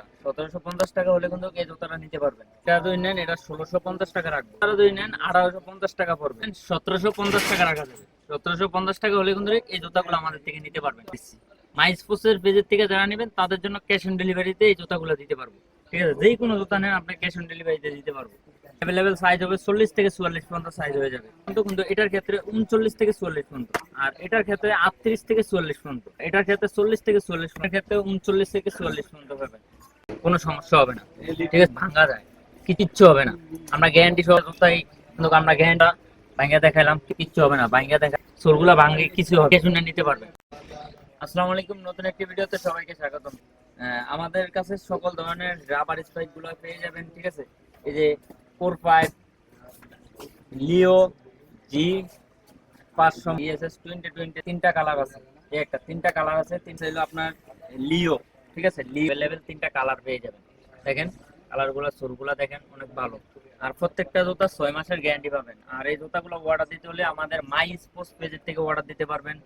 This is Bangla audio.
সতেরোশো পঞ্চাশ নেন, এটা থেকে যারা নেবেন, তাদের জন্য ক্যাশ অন ডেলিভারিতে এই জুতাগুলো দিতে পারব। ঠিক আছে? যেই কোনো জুতা নেন, আপনি ক্যাশ অন ডেলিভারিতে দিতে পারব। অ্যাভেলেবেল সাইজ হবে চল্লিশ থেকে চুয়াল্লিশ পর্যন্ত সাইজ হয়ে যাবে। কিন্তু কিন্তু এটার ক্ষেত্রে উনচল্লিশ থেকে চুয়াল্লিশ পর্যন্ত। আর এটার ক্ষেত্রে আটত্রিশ থেকে চুয়াল্লিশ পর্যন্ত। এটার ক্ষেত্রে চল্লিশ থেকে চুয়াল্লিশ ক্ষেত্রে উনচল্লিশ থেকে চুয়াল্লিশ পর্যন্ত হবে। কোনো সমস্যা হবে না। ঠিক আছে? ভাঙা যায়। কিচ্ছু হবে না। আমরা গ্যারান্টি সহ জুতাই কিন্তু আমরা গ্যারান্টি ভাঙ্গা দেখাইলাম কিচ্ছু হবে না। ভাঙ্গা দেখা সোলগুলা ভাঙে কিছু হবে শুনে নিতে পারবেন আসসালামু আলাইকুম নতুন একটি ভিডিওতে সবাইকে স্বাগতম। আমাদের কাছে সকল ধরনের রাবার স্পাইকগুলো পেয়ে যাবেন ঠিক আছে? এই যে ফোর ফাইভ লিও জি পাঁচশো ইএসএস টোয়েন্টি টোয়েন্টি তিনটা কালার আছে। এই একটা তিনটা কালার আছে তিনটা হলো আপনার লিও ঠিক আছে লিভ লেভেল তিনটা কালার পেয়ে যাবেন। দেখেন কালারগুলো সোলগুলো দেখেন অনেক ভালো। আর প্রত্যেকটা জুতা ছয় মাসের গ্যারান্টি পাবেন। আর এই জুতাগুলো অর্ডার দিতে হলে আমাদের মাই স্পোর্টস পেজের থেকে অর্ডার দিতে পারবেন।